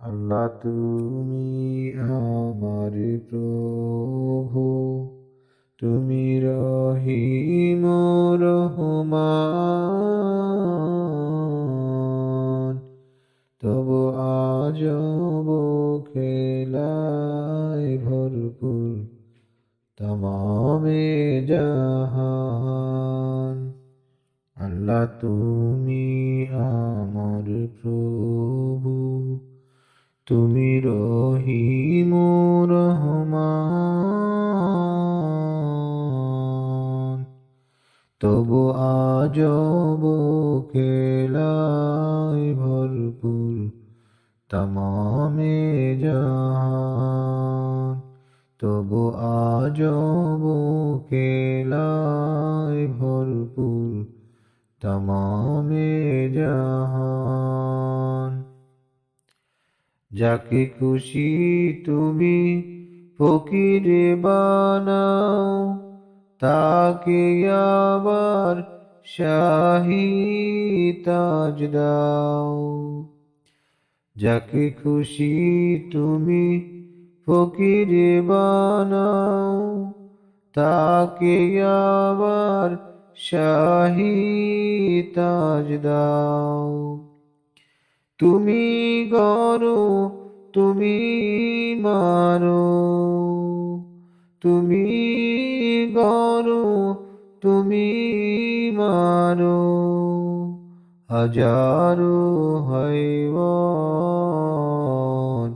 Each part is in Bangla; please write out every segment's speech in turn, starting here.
আল্লাহ, তুমি আমার প্রভু। তুমি রহিম রহমান। তবু আজব খেলায় ভরপুর তমামে জাহান। আল্লাহ, তুমি আমার প্রভু। তুমি রহিম রহমান তবু আজব খেলায় ভরপুর তমামে জাহান। তবু আজব খেলায় ভরপুর তমামে জাহান। যাকে খুশি তুমি ফকিরে বানাও, তাকে আবার শাহি তাজ দাও। যাকে খুশি তুমি ফকিরে বানাও, তাকে আবার শাহি তাজ দাও। তুমি গরো, তুমি মারো। তুমি গরো, তুমি মারো। হাজারো হাইওয়ান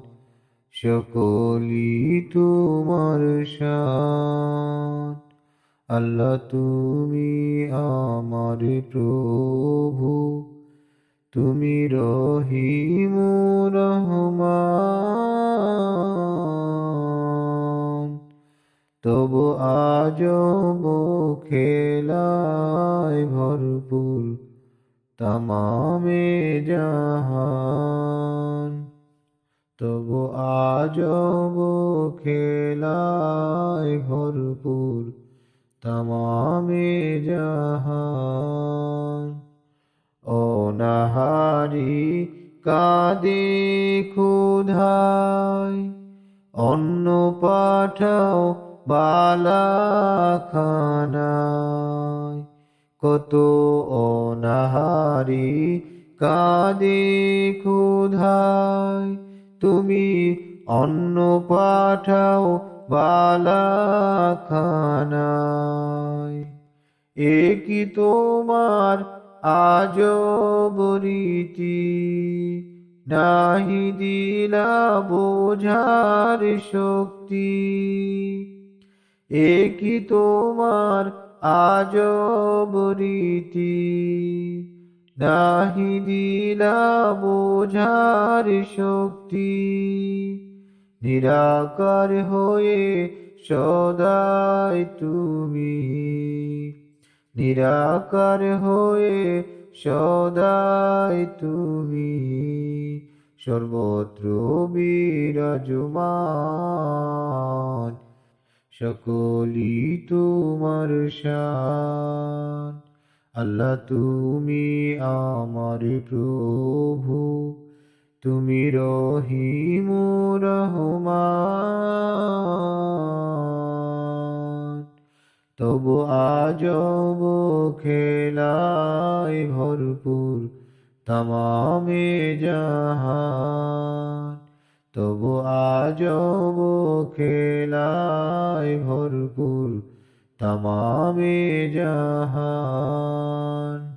সকলি তোমার আল্লাহ তুমি আমার প্রভু। তুমি রহিম রহমান। তবু আজব খেলায় ভরপুর তমামে জাহান। তবু আজব খেলায় ভরপুর তমামে জাহান। ও নাহারি কাদে ক্ষুধায়। অন্ন পাঠাও বালা খানায় কত অনাহারি কাদে ক্ষুধায়। তুমি অন্ন পাঠাও বালা খানায় এ কি তোমার আজব রীতি নাহি দিলা বোঝার শক্তি। এ কি তোমার আজব রীতি নাহি দিলা বোঝার শক্তি। নিরাকার হয়ে সদাই তুমি। নিরাকার হয়ে সদাই তুমি সর্বত্র বিরাজমান সকলি তোমার শান। আল্লাহ তুমি আমার প্রভু, তুমি রহিম রহমান তবু আজব খেলায় ভরপুর তমামে জাহান। তবু আজব খেলায় ভরপুর তমামে জাহান।